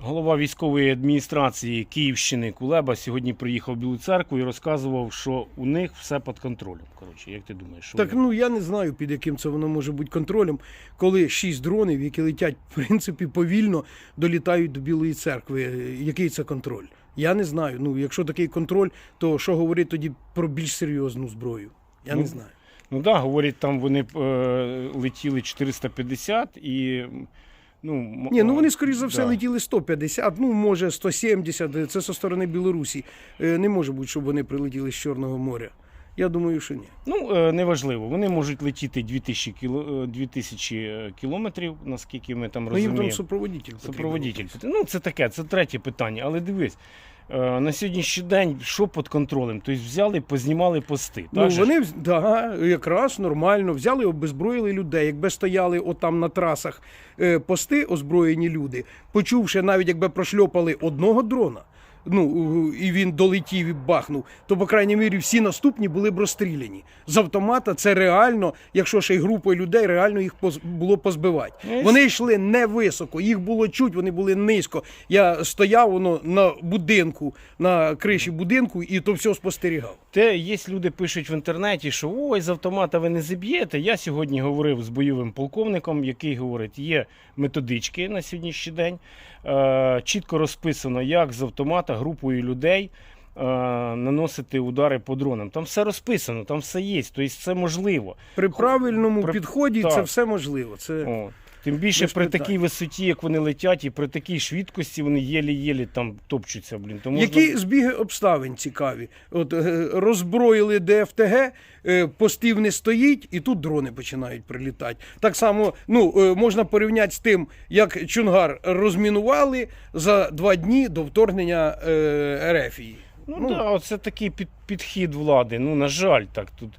Голова військової адміністрації Київщини Кулеба сьогодні приїхав в Білу церкву і розказував, що у них все під контролем. Коротше, як ти думаєш, що Так ну я не знаю, під яким це воно може бути контролем, коли шість дронів, які летять в принципі повільно, долітають до Білої церкви. Який це контроль? Я не знаю. Ну, якщо такий контроль, то що говорити тоді про більш серйозну зброю? Я Ну, не знаю. Ну так, да, говорять, там вони е, летіли 450 і. Ну, Ні, ну вони, скоріш за все, да. летіли 150, ну може 170, це зі сторони Білорусі. Е, Не може бути, щоб вони прилетіли з Чорного моря. Я думаю, що ні. Ну, е, неважливо. Вони можуть летіти 2000, кіло, е, 2000 кілометрів, наскільки ми там Ну їм там супроводитель. Супроводитель. Ну, це таке, це третє питання. Але дивись, е, на сьогоднішній день що під контролем? Тобто взяли, познімали пости. Ну, так вони да, якраз нормально взяли, обезброїли людей. Якби стояли отам на трасах е, пости, озброєні люди, почувши, навіть якби прошльопали одного дрона. Ну і він долетів і бахнув, то, по крайній мірі, всі наступні були б розстріляні. З автомата це реально, якщо ще й групою людей, реально їх було позбивати. Ну, Вони йшли не високо, їх було чуть, вони були низько. Я стояв воно на будинку, на криші будинку, і то все спостерігав. Те є люди пишуть в інтернеті, що ой, з автомата ви не зіб'єте. Я сьогодні говорив з бойовим полковником, який говорить, є методички на сьогоднішній день. Е, чітко розписано, як з автомата групою людей е, наносити удари по дронам. Там все розписано, там все є. Тобто це можливо. При правильному при- підході так. це все можливо. Це О. Тим більше при такій висоті, як вони летять, і при такій швидкості вони єлі-єлі там топчуться. Блін. То можна... які збіги обставин цікаві. От е, роззброїли ДФТГ, е, постів не стоїть, і тут дрони починають прилітати. Так само ну, е, можна порівняти з тим, як Чунгар розмінували за два дні до вторгнення е, Ерефії. Ну, Ну. да, оце такий під, підхід влади. Ну, на жаль, так тут.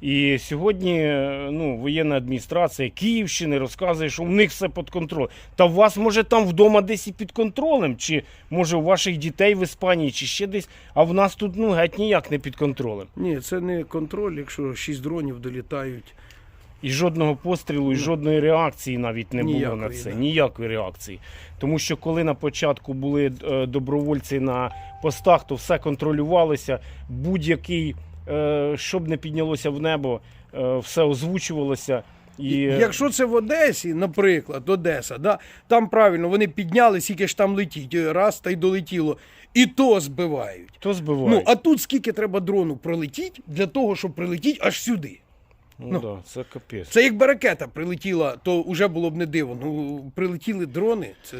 І сьогодні е, ну, воєнна адміністрація Київщини розказує, що у них все під контролем. Та у вас, може, там вдома десь і під контролем, чи може у ваших дітей в Іспанії, чи ще десь, а в нас тут ну, геть ніяк не під контролем. Ні, це не контроль, якщо шість дронів долітають. І жодного пострілу, і жодної реакції навіть не було на це. да. Ніякої реакції. Тому що коли на початку були е, добровольці на постах, то все контролювалося. Будь-який, е, щоб не піднялося в небо, е, все озвучувалося. І, Якщо це в Одесі, наприклад, Одеса, да, там правильно вони підняли, скільки ж там летіть, раз та й долетіло, і то збивають. то збиває. Ну, а тут скільки треба дрону пролетіть для того, щоб прилетіть аж сюди. Ну, ну. да, це капець. Це якби ракета прилетіла, то вже було б не диво. Ну, прилетіли дрони. Це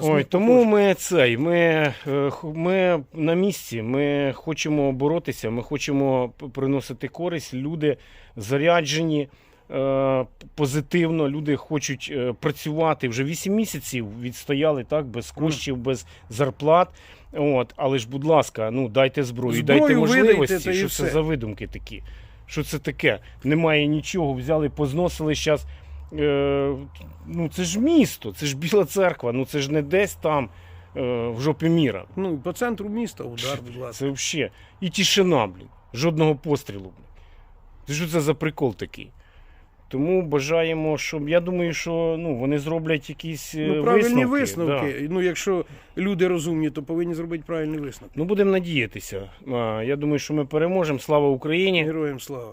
Ой, тому ми цей, ми, е, ми на місці, ми хочемо боротися, ми хочемо приносити користь. Люди заряджені е, позитивно, люди хочуть е, працювати. Вже 8 місяців відстояли так, без коштів, без зарплат. От, але ж, будь ласка, ну дайте зброю, Зброю дайте можливості. і Що все. це за видумки такі? Що це таке? Немає нічого, взяли, позносили зараз. Е, ну це ж місто, це ж Біла церква, ну це ж не десь там е, в жопі міра. Ну, по центру міста удар, будь ласка. Це взагалі. І тишина, блін. Жодного пострілу. Блін. Це що це за прикол такий? Тому бажаємо, щоб. Я думаю, що ну, вони зроблять якісь е, Ну, правильні висновки. висновки. Ну, якщо люди розумні, то повинні зробити правильний висновок. Ну, будемо надіятися. Я думаю, що ми переможемо. Слава Україні! Героям слава.